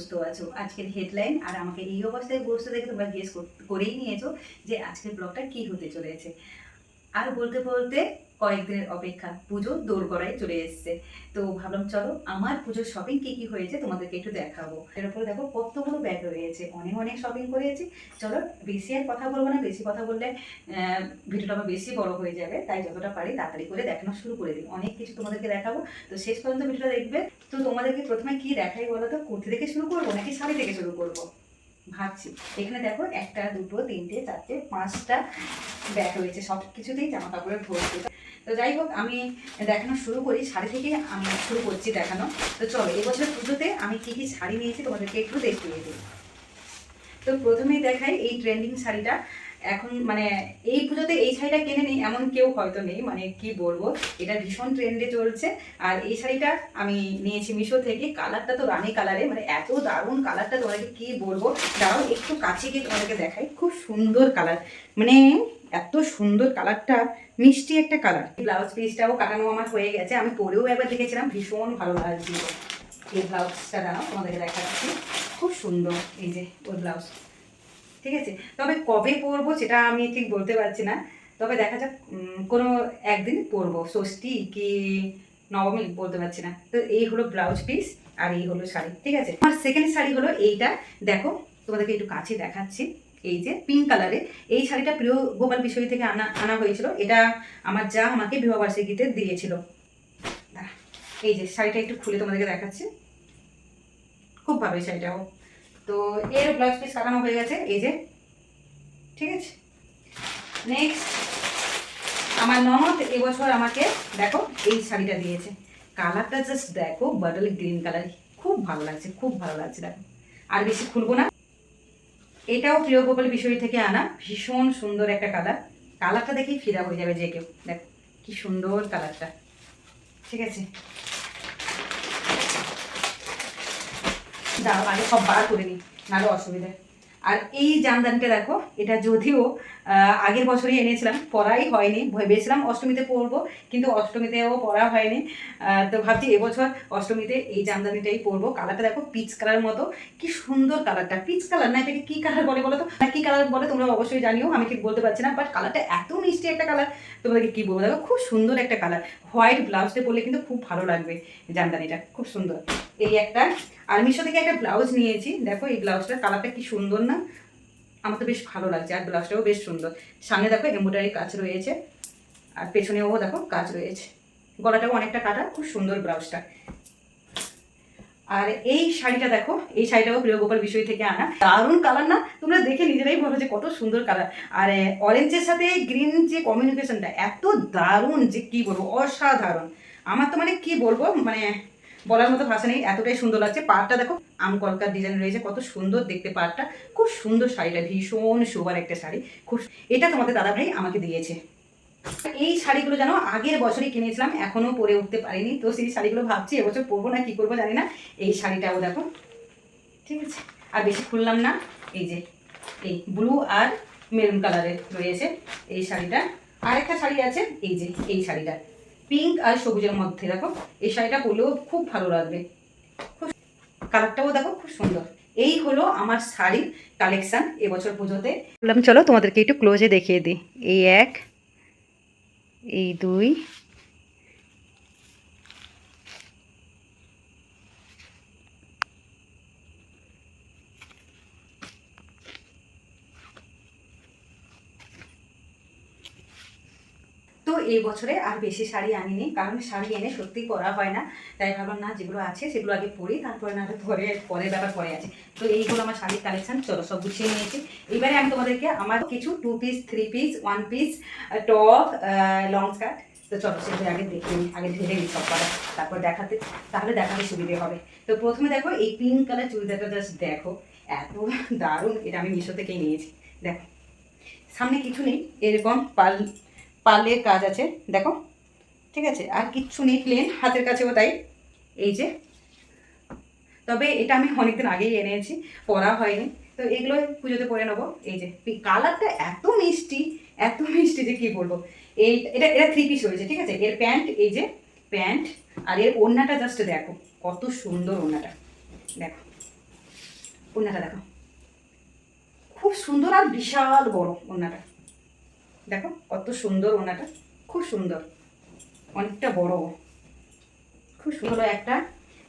সুস্থ আছো, আজকের হেডলাইন আর আমাকে এই অবস্থায় বসতে দেখে তোমরা গেস করেই নিয়েছো যে আজকের ব্লগটা কি হতে চলেছে। আর বলতে বলতে কয়েকদিনের অপেক্ষা পুজো করাই চলে এসছে। তো ভাবলাম চলো আমার পুজোর শপিং কি কি হয়েছে তোমাদেরকে একটু দেখাবো। এর উপরে দেখো কতগুলো ব্যাগ রয়েছে। অনেক অনেক শপিং করেছি। চলো বেশি আর কথা বলব না, বেশি কথা বললে ভিডিওটা আমার বেশি বড় হয়ে যাবে। তাই যতটা পারি তাড়াতাড়ি করে দেখানো শুরু করে দিই। অনেক কিছু তোমাদেরকে দেখাবো। তো শেষ পর্যন্ত ভিডিওটা দেখবে। তো তোমাদেরকে প্রথমে কি দেখাই বলো তো? কুর্তি থেকে শুরু করব নাকি শাড়ি থেকে শুরু করব? ভাবছি। এখানে দেখো একটা, দুটো, তিনটে, চারটে, পাঁচটা ব্যাগ রয়েছে। সব কিছুতেই জামা কাপড়ের ভর্তি। তো যাই হোক, আমি দেখানো শুরু করি, শাড়ি থেকে আমি শুরু করছি দেখানো। তো চলো, এবছর পুজোতে আমি কি কি শাড়ি নিয়েছি তোমাদেরকে একটু দেখিয়ে দিই। তো প্রথমেই দেখাই এই ট্রেন্ডিং শাড়িটা। এখন মানে এই পুজোতে এই শাড়িটা কিনে নিই, এমন কেউ হয়তো নেই মানে কি বলব, এটা ভীষণ ট্রেন্ডে চলছে। আর এই শাড়িটা আমি নিয়েছি মিশো থেকে, কালারটা তো রানী কালারে মানে এত দারুণ কালারটা তোমাদেরকে কি বলব। দাঁড়াও, একটু কাছে গিয়ে তোমাদেরকে দেখাই, খুব সুন্দর কালার। মানে এত সুন্দর কালারটা, মিষ্টি একটা কালার। ব্লাউজ পিসটাও কাটানো আমার হয়ে গেছে। আমি পরেও একবার দেখেছিলাম, ভীষণ ভালো লাগছিল। এই ব্লাউজটা দাঁড়াও, তোমাদেরকে দেখাচ্ছি। খুব সুন্দর, এই যে ওই ব্লাউজ ঠিক আছে? তবে কবে পরবো সেটা আমি ঠিক বলতে পারছি না। তবে দেখা যাক কোনো একদিন পরবো। ষষ্ঠী কি নবমী বলতে পারছি না। তো এই হলো ব্লাউজ পিস আর এই হলো শাড়ি। ঠিক আছে? আমার সেকেন্ড শাড়ি হলো এইটা। দেখো, তোমাদেরকে একটু কাছে দেখাচ্ছি। এই যে পিঙ্ক কালারে এই শাড়িটা প্রিয় গোপাল বিষয় থেকে আনা আনা হয়েছিল। এটা আমার যা আমাকে বিবাহবার্ষিকীতে দিয়েছিল। এই যে শাড়িটা একটু খুলে তোমাদেরকে দেখাচ্ছি। খুব ভালো এই শাড়িটাও। তো এর ব্লাউজ পিস কাটানো হয়ে গেছে, এই যে। ঠিক আছে? নেক্সট আমার ননদ এবছর আমাকে, দেখো, এই শাড়িটা দিয়েছে। কালারটা জাস্ট দেখো বাটল গ্রিন কালার খুব ভালো লাগছে, খুব ভালো লাগছে, দেখো। আর বেশি খুলবো না এটাও প্রিয় গোপাল বিষয় থেকে আনা, ভীষণ সুন্দর একটা কালার কালারটা দেখেই ফিদা হয়ে যাবে যে কেউ। দেখ, কি সুন্দর কালারটা ঠিক আছে? দাও আগে সব বার করে নিই, নাহলে অসুবিধা। আর এই জামদানিটা দেখো, এটা যদিও আগের বছরই এনেছিলাম পরাই হয়নি, ভেবেছিলাম অষ্টমীতে পরবো কিন্তু অষ্টমীতেও পরা হয়নি। তো ভাবছি এবছর অষ্টমীতে এই জামদানিটাই পরবো। কালারটা দেখো পিচ কালার মতো। কি সুন্দর কালারটা। পিচ কালার না, এটাকে কি কালার বলে বলো তো? না, কি কালার বলে তোমরা অবশ্যই জানিও, আমি ঠিক বলতে পারছি না বাট কালারটা এত মিষ্টি একটা কালার তোমাদেরকে কি বলব? দেখো, খুব সুন্দর একটা কালার হোয়াইট ব্লাউজটা পরলে কিন্তু খুব ভালো লাগবে জামদানিটা, খুব সুন্দর। এই একটা, আর মিশো থেকে একটা ব্লাউজ নিয়েছি। দেখো, এই ব্লাউজটার কালারটা কি সুন্দর না? আমার তো বেশ ভালো লাগছে, আর ব্লাউজটাও বেশ সুন্দর। সামনে দেখো এমব্রয়ডারি কাজ রয়েছে, আর পেছনেও দেখো কাজ রয়েছে। গলাটাও অনেকটা কাটা, খুব সুন্দর ব্লাউজটা। আর এই শাড়িটা দেখো, এই শাড়িটাও প্রিয় গোপাল বিষয় থেকে আনা। দারুণ কালার না? তোমরা দেখে নিজেরাই বলো যে কত সুন্দর কালার। আর অরেঞ্জের সাথে গ্রিন যে কমিউনিকেশনটা এত দারুণ যে কি বলব, অসাধারণ। আমার তো মানে কি বলব মানে বলার মতো ভাষা নেই, এতটাই সুন্দর লাগছে। পাড়টা দেখো আম কলকার ডিজাইন রয়েছে, কত সুন্দর দেখতে পাড়টা। খুব সুন্দর শাড়িটা, ভীষণ সুবার একটা শাড়ি। খুব এটা তোমাদের দাদা ভাই আমাকে দিয়েছে। এই শাড়িগুলো যেন আগের বছরই কিনেছিলাম, এখনও পরে উঠতে পারিনি। তো সেই শাড়িগুলো ভাবছি, এবছর পরবো না, কি করব জানি না। এই শাড়িটাও দেখো। ঠিক আছে? আর বেশি খুললাম না। এই যে, এই ব্লু আর মেরুন কালারের রয়েছে এই শাড়িটা। আর একটা শাড়ি আছে, এই যে, এই শাড়িটা। পিঙ্ক আর সবুজের মধ্যে, দেখো। এই শাড়িটা পরলেও খুব ভালো লাগবে। খুব কালারটাও দেখো খুব সুন্দর। এই হলো আমার শাড়ির কালেকশান এবছর পুজোতে। বললাম, চলো তোমাদেরকে একটু ক্লোজে দেখিয়ে দিই। এই এক, এই দুই তো এই বছরে আর বেশি শাড়ি আনিনি, কারণ শাড়ি এনে সত্যি পরা হয় না। তাই ভাবলাম, না, যেগুলো আছে সেগুলো আগে পরি, তারপরে না পরে, পরের ব্যাপার পরে আছে। তো এইগুলো আমার শাড়ির কালেকশান চলো সব গুছিয়ে নিয়েছি। এবারে আমি তোমাদেরকে আমার কিছু two piece three piece one piece top long skirt তো চলো সেগুলো আগে দেখে নিই আগে ঢেলে নিই সব করা তারপর দেখাতে, তাহলে দেখাতে সুবিধে হবে। তো প্রথমে দেখো, এই পিঙ্ক কালার চুড়িদারটা জাস্ট দেখো, এত দারুণ, এটা আমি মিশো থেকেই নিয়েছি। দেখো, সামনে কিছু নেই, এরকম পাল পার্লের কাজ আছে, দেখো। ঠিক আছে? আর কিচ্ছু নেই প্লেন হাতের কাছেও তাই। এই যে। তবে এটা আমি অনেকদিন আগেই এনেছি, পরা হয়নি। তো এগুলো পুজোতে পরে নেব। এই যে কালারটা এত মিষ্টি এত মিষ্টি যে কি বলব? এই, এটা এটা থ্রি পিস রয়েছে, ঠিক আছে? এর প্যান্ট, এই যে প্যান্ট, আর এর ওড়নাটা জাস্ট দেখো, কত সুন্দর ওড়নাটা। দেখো। ওড়নাটা দেখো। খুব সুন্দর আর বিশাল বড় ওড়নাটা। দেখো, কত সুন্দর ওড়নাটা খুব সুন্দর। অনেকটা বড়। খুব সুন্দর একটা।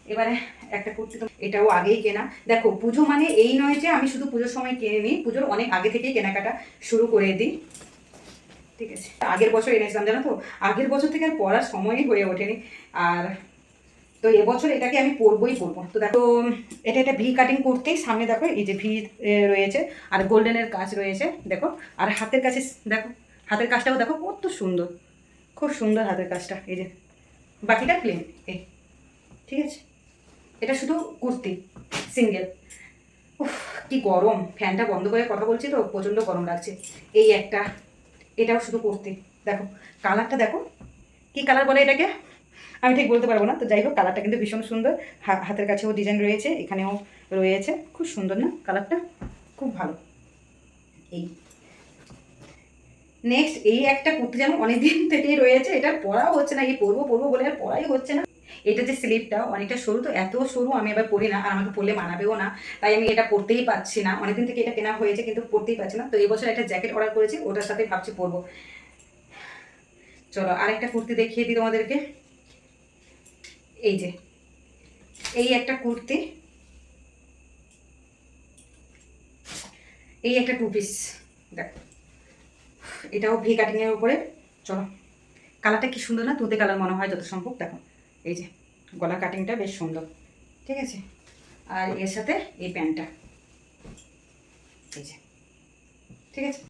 এবারে একটা কুর্তি তো এটাও আগেই কেনা। দেখো, পুজো মানে এই নয় যে আমি শুধু পুজোর সময় কিনে নিই। পুজোর অনেক আগে থেকেই কেনাকাটা শুরু করে দিই। ঠিক আছে। আগের বছর এনেছিলাম, জানো তো? আগের বছর থেকে আর পড়ার সময়ই হয়ে ওঠেনি। আর তো এবছর এটাকে আমি পরবই পরবো। তো দেখো, এটা একটা ভি কাটিং করতেই সামনে দেখো, এই যে ভি রয়েছে। আর গোল্ডেনের কাজ রয়েছে। দেখো, আর হাতের কাছে, দেখো হাতের কাজটাও দেখো কত সুন্দর। খুব সুন্দর হাতের কাজটা, এই যে। বাকিটা প্লেন এই। ঠিক আছে? এটা শুধু কুর্তি সিঙ্গেল উফ, কি গরম। ফ্যানটা বন্ধ করে কথা বলছি তো, প্রচণ্ড গরম লাগছে। এই একটা, এটাও শুধু কুর্তি। দেখো, কালারটা দেখো। কি কালার বলে এটাকে? আমি ঠিক বলতে পারব না, তো যাই হোক, কালারটা কিন্তু ভীষণ সুন্দর। হাতের কাছেও ডিজাইন রয়েছে, এখানেও রয়েছে। খুব সুন্দর না কালারটা? খুব ভালো। এই। নেক্সট এই একটা কুর্তি যেন অনেকদিন থেকেই রয়েছে, এটা পরাও হচ্ছে না, এই পরবো পরবো বলে আর পরাই হচ্ছে না। এটা যে স্লিপটা, অনেকটা সরু তো, এত সরু আমি এবার পরি না, আর আমাকে পরলে মানাবেও না, তাই আমি এটা পরতেই পারছি না। অনেকদিন থেকে এটা কেনা হয়েছে, কিন্তু পরতেই পারছি না। তো এবছর একটা জ্যাকেট অর্ডার করেছি, ওটার সাথে ভাবছি পরবো। চলো, আরেকটা কুর্তি দেখিয়ে দিই তোমাদেরকে। এই যে, এই একটা কুর্তি। এই একটা টু পিস দেখো। এটাও ভি কাটিংয়ের উপরে। চলো। কালারটা কি সুন্দর না? তুতে কালার মনে হয় যত সম্ভব। দেখো, এই যে গলা কাটিংটা বেশ সুন্দর। ঠিক আছে? আর এর সাথে এই প্যান্টটা এই যে। ঠিক আছে?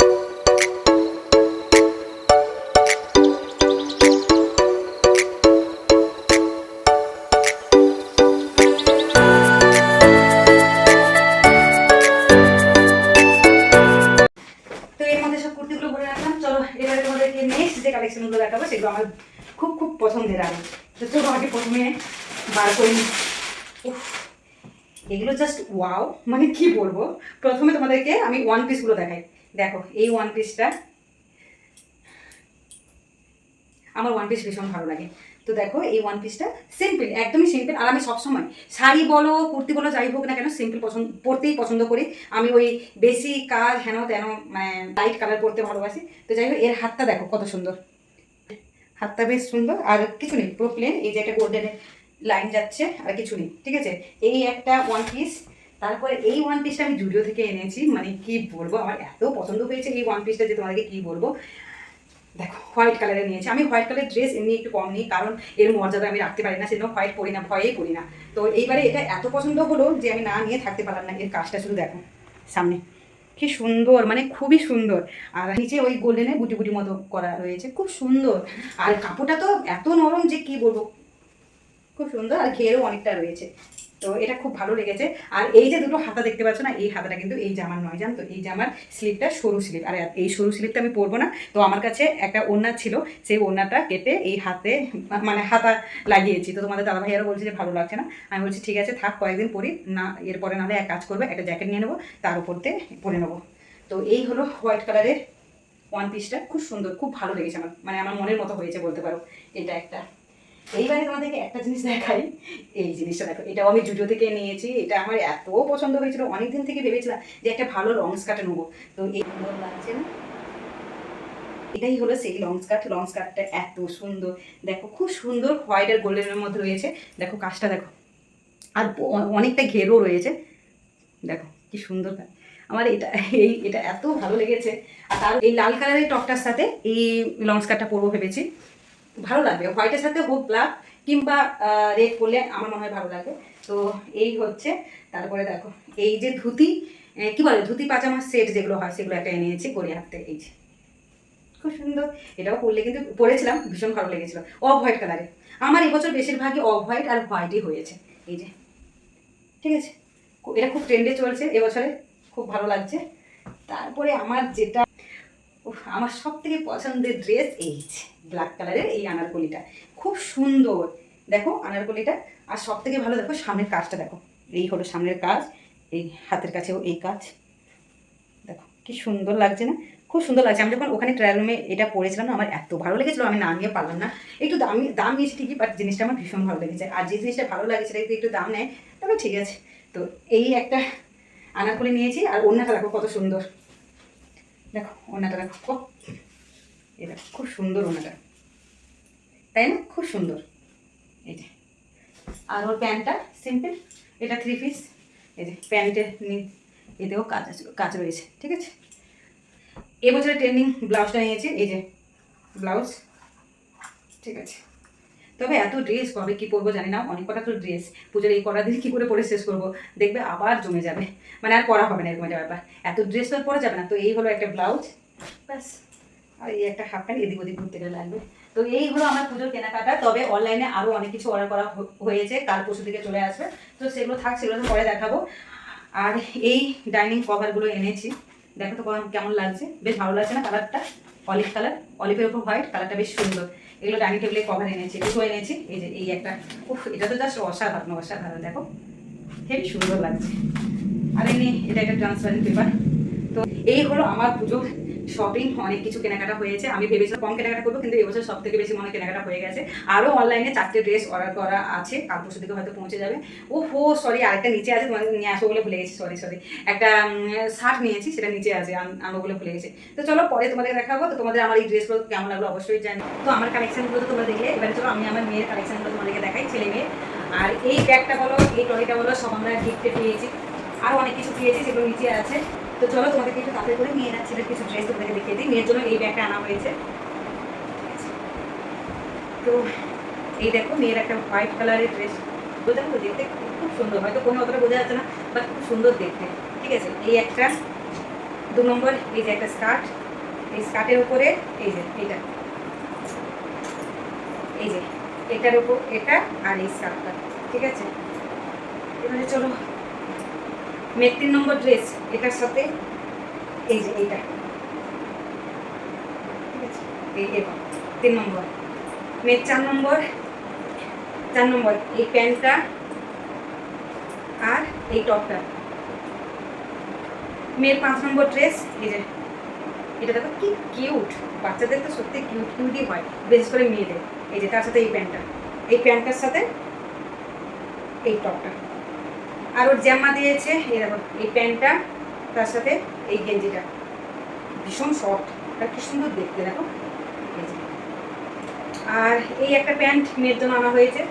সেগুলো আমার খুব খুব পছন্দের আর তো চলো আগে প্রথমে বার করে। এগুলো জাস্ট ওয়াও মানে কি বলব? প্রথমে তোমাদেরকে আমি ওয়ান পিসগুলো দেখাই। দেখো, এই ওয়ান পিসটা আমার ওয়ান পিস ভীষণ ভালো লাগে। তো দেখো, এই ওয়ান পিসটা সিম্পল একদমই সিম্পল আর আমি সবসময় শাড়ি বলো, কুর্তি বলো, যাই হোক না কেন সিম্পল পছন্দ, পরতেই পছন্দ করি। আমি ওই বেশি কাজ হেন তেন মানে লাইট কালার পরতে ভালোবাসি। তো যাই হোক, এর হাতটা দেখো কত সুন্দর। হাতটা বেশ সুন্দর। আর কিছু নেই পুরো প্লেন এই যে একটা গোল্ডেনের লাইন যাচ্ছে, আর কিছু নেই, ঠিক আছে? এই একটা ওয়ান পিস তারপরে এই ওয়ান পিসটা আমি জুডিও থেকে এনেছি মানে কি বলব, আমার এত পছন্দ হয়েছে এই ওয়ান পিসটা যে তোমাদেরকে কি বলব। দেখো হোয়াইট কালারের নিয়েছি। আমি হোয়াইট কালারের ড্রেস এমনি একটু কম নিই, কারণ এর মর্যাদা আমি রাখতে পারি না, সেজন্য হোয়াইট পরি না, ভয়েই পরি না। তো এইবারে এটা এত পছন্দ হলো যে আমি না নিয়ে থাকতে পারলাম না, এর কাজটা শুধু দেখো, সামনে। কি সুন্দর মানে খুবই সুন্দর। আর নিচে ওই গোল্ডেনে গুটি গুটি মতো করা রয়েছে, খুব সুন্দর। আর কাপড়টা তো এত নরম যে কি বলব, খুব সুন্দর। আর ঘেরও অনেকটা রয়েছে। তো এটা খুব ভালো লেগেছে। আর এই যে দুটো হাতা দেখতে পাচ্ছ না, এই হাতাটা কিন্তু এই জামার নয়, জান তো? এই জামার স্লিপটা সরু স্লিপ আর এই সরু স্লিপটা আমি পরবো না। তো আমার কাছে একটা ওড়না ছিল, সেই ওড়নাটা কেটে এই হাতে মানে হাতা লাগিয়েছি। তো তোমাদের দাদা ভাইয়ারও বলছে যে ভালো লাগছে না। আমি বলছি, ঠিক আছে, থাক, কয়েকদিন পরি। না, এরপরে নাহলে এক কাজ করবে, একটা জ্যাকেট নিয়ে নেব, তার উপর দিয়ে পরে নেব। তো এই হলো হোয়াইট কালারের ওয়ান পিসটা খুব সুন্দর, খুব ভালো লেগেছে আমার মানে আমার মনের মতো হয়েছে বলতে পারো। এটা একটা। এইবারে তোমাদেরকে একটা জিনিস দেখাই। এই জিনিসটা দেখো, এটাও আমি জুডিও থেকে নিয়েছি, এটা আমার এত পছন্দ হয়েছিল, অনেকদিন থেকে ভেবেছিলাম যে একটা ভালো লং স্কার্টে নেব। তো এই সুন্দর লাগছে না? এটাই হলো সেই লং স্কার্ট লং স্কার্টটা এত সুন্দর। দেখো, খুব সুন্দর হোয়াইট আর গোল্ডেনের মধ্যে রয়েছে। দেখো, কাজটা দেখো। আর অনেকটা ঘেরও রয়েছে। দেখো, কি সুন্দর কাজ। আমার এটা, এই, এটা এত ভালো লেগেছে। আর তার এই লাল কালারের টপটার সাথে এই লং স্কার্টটা পরবো ভেবেছি। ভালো লাগবে। হোয়াইটের সাথে হোক ব্ল্যাক কিংবা রেড পরলে আমার মনে হয় ভালো লাগে। তো এই হচ্ছে, তারপরে দেখো, এই যে ধুতি কি বলে, ধুতি পাজামার সেট যেগুলো হয়, সেগুলো একটা এনেছি গড়িয়া হাতে, এই যে। খুব সুন্দর। এটাও পরলে কিন্তু পরেছিলাম, ভীষণ ভালো লেগেছিল। অফ হোয়াইট কালারে আমার এবছর বেশিরভাগই অফ হোয়াইট আর হোয়াইটই হয়েছে, এই যে। ঠিক আছে? এটা খুব ট্রেন্ডে চলছে, এবছরে খুব ভালো লাগছে। তারপরে আমার যেটা আমার সব থেকে পছন্দের ড্রেস এই ব্ল্যাক কালারের এই আনারকলিটা। খুব সুন্দর। দেখো আনারকলিটা। আর সব থেকে ভালো দেখো সামনের কাজটা দেখো। এই হলো সামনের কাজ, এই হাতের কাছেও এই কাজ। দেখো, কি সুন্দর লাগছে না? খুব সুন্দর লাগছে। আমি যখন ওখানে ট্রায়াল রুমে এটা পরেছিলাম না, আমার এত ভালো লেগেছিলো, আমি না নিয়ে পারলাম না। একটু দাম দাম নিয়েছি ঠিকই বাট জিনিসটা আমার ভীষণ ভালো লেগেছে। আর যে জিনিসটা ভালো লাগে সেটা একটু দাম নেয়, তাহলে ঠিক আছে। তো এই একটা আনারকলি নিয়েছি, আর ওড়নাটা দেখো কত সুন্দর। দেখো ওড়নাটা দেখো এই দেখো, খুব সুন্দর ওড়নাটা তাই না? খুব সুন্দর। এই যে। আর ওর প্যান্টটা সিম্পল এটা থ্রি পিস এই যে প্যান্টের এতেও কাজ আছে, কাজ রয়েছে, ঠিক আছে? এবছরে ট্রেন্ডিং ব্লাউজটা নিয়েছি, এই যে ব্লাউজ ঠিক আছে? তবে এত ড্রেস কবে কি পরবো জানি না, অনেক কটা তো ড্রেস পুজোর এই কটা দিন কী করে পরে শেষ করব? দেখবে আবার জমে যাবে। মানে আর পরা হবে না, এরকম একটা ব্যাপার। এত ড্রেস তো পরা যাবে না। তো এই হলো একটা ব্লাউজ ব্যাস। আর এই একটা হাফ প্যান্ট এদিক ওদিক ঘুরতে গেলে লাগবে। তো এই হলো আমার পুজোর কেনাকাটা। তবে অনলাইনে আরও অনেক কিছু অর্ডার করা হয়েছে। কাল পরশু থেকে চলে আসবে। তো সেগুলো থাক, সেগুলো তো পরে দেখাবো। আর এই ডাইনিং কভারগুলো এনেছি। দেখো তো কেমন লাগছে? বেশ ভালো লাগছে না কালারটা অলিভ কালার অলিভের উপর হোয়াইট কালারটা বেশ সুন্দর। এগুলো ডাইনিং টেবিলে কভার এনেছি দুটো এনেছি। এই যে, এই একটা, উফ, এটা তো জাস্ট অসাধারণ অসাধারণ, দেখো। হেবি সুন্দর লাগছে। আর এমনি এটা একটা ট্রান্সপারেন্ট পেপার তো এই হলো আমার পুজোর শপিং অনেক কিছু কেনাকাটা হয়েছে। আমি ভেবেছিলাম কম কেনাকাটা করব, কিন্তু এবছর সব থেকে বেশি মনে কেনাকাটা হয়ে গেছে। আরও অনলাইনে চারটে ড্রেস অর্ডার করা আছে, কাল পরশু দিকে হয়তো পৌঁছে যাবে। ও হো সরি আরেকটা নিচে আছে তোমাদের নিয়ে আসব বলে ভুলে গেছি সরি সরি একটা শার্ট নিয়েছি, সেটা নিচে আছে আনব বলে ভুলে গেছি। তো চলো, পরে তোমাদের দেখাবো। তো তোমাদের আমার এই ড্রেসগুলো কেমন লাগল অবশ্যই জানি। তো আমার কালেকশনগুলো তো তোমরা দেখলে। এবারে চলো, আমি আমার মেয়ের কালেকশনগুলো তোমাদেরকে দেখাই, ছেলে মেয়ে। আর এই ব্যাগটা বলো, এই ট্রলিটা বলো, সব আমরা গিফটে পেয়েছি। আরও অনেক কিছু পেয়েছি সেগুলো নিচে আছে। তো চলো তোমাদেরকে একটু তাড়াতাড়ি করে আর ছেলের কিছু ড্রেস তোমাদেরকে দেখিয়ে দিই। মেয়ের জন্য এই ব্যাগটা আনা হয়েছে। তো এই দেখো মেয়ের একটা হোয়াইট কালারের ড্রেস বোঝা দেখতে খুব সুন্দর, হয়তো কোনো অতটা বোঝা যাচ্ছে না বাট খুব সুন্দর দেখতে। ঠিক আছে? এই একটা, দু নম্বর, এই যে একটা স্কার্ট এই স্কার্টের উপরে, এই যে এইটা এই যে, এটার উপর এটা আর এই স্কার্টটা ঠিক আছে? এবারে চলো মেয়ের তিন নম্বর ড্রেস এটার সাথে এই যে এইটা। ঠিক আছে? এবার তিন নম্বর। মেয়ের চার নম্বর চার নম্বর, এই প্যান্টটা আর এই টপটা। মেয়ের পাঁচ নম্বর ড্রেস এই যে এটা দেখো কি কিউট বাচ্চাদের তো সত্যি কিউট কিউটই হয়, বিশেষ করে মেয়েদের। এই যে তার সাথে এই প্যান্টটা। এই প্যান্টটার সাথে এই টপটা। আর ওর জামা দিয়েছে, এই দেখো, এই প্যান্টটা, তার সাথে এই গেঞ্জিটা। ভীষণ সফট আর কি সুন্দর দেখতে, দেখো। আর এই একটা প্যান্ট মেয়ের জন্য আনা হয়েছে।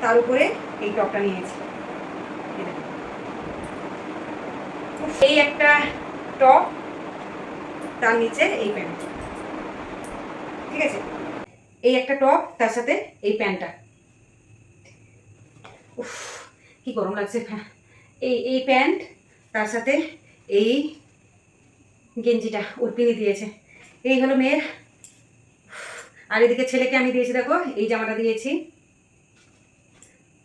তার উপরে এই টপটা নিয়েছি। এই একটা টপ, তার নিচে এই প্যান্ট। ঠিক আছে? এই একটা টপ, তার সাথে এই প্যান্টটা। উফ, কি গরম লাগছে এই এই প্যান্ট, তার সাথে এই গেঞ্জিটা ওর কিনে দিয়েছে। এই হলো মেয়ের। আর এদিকে ছেলেকে আমি দিয়েছি, দেখো, এই জামাটা দিয়েছি।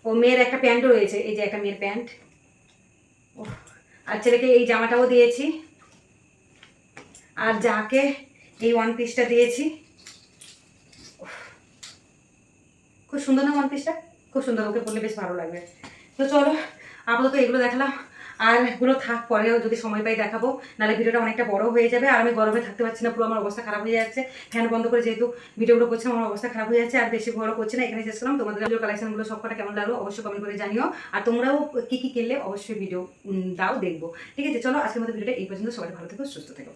ও মেয়ের একটা প্যান্টও রয়েছে, এই যে একটা মেয়ের প্যান্ট। ও আর ছেলেকে এই জামাটাও দিয়েছি। আর যাকে এই ওয়ান পিসটা দিয়েছি খুব সুন্দর না ওয়ান পিসটা খুব সুন্দর ওকে পরলে বেশ ভালো লাগবে। তো চলো, আপাতত এগুলো দেখালাম। আর এগুলো থাক, পরেও যদি সময় পাই দেখাবো। নাহলে ভিডিওটা অনেকটা বড় হয়ে যাবে। আর আমি গরমে থাকতে পারছি না, পুরো আমার অবস্থা খারাপ হয়ে যাচ্ছে। ফ্যান বন্ধ করে যেহেতু ভিডিওগুলো করছিলাম আমার অবস্থা খারাপ হয়ে যাচ্ছে। আর বেশি বড় করছি না, এখানে করলাম। তোমাদের ভিডিও কালেকশনগুলো সব কটা কেমন লাগল অবশ্যই কমেন্ট করে জানিও। আর তোমরাও কি কি কিনলে অবশ্যই ভিডিও দাও, দেখব। ঠিক আছে, চলো, আজকের মতো ভিডিওটা এই পর্যন্ত। সবাই ভালো থেকো, সুস্থ থেকো।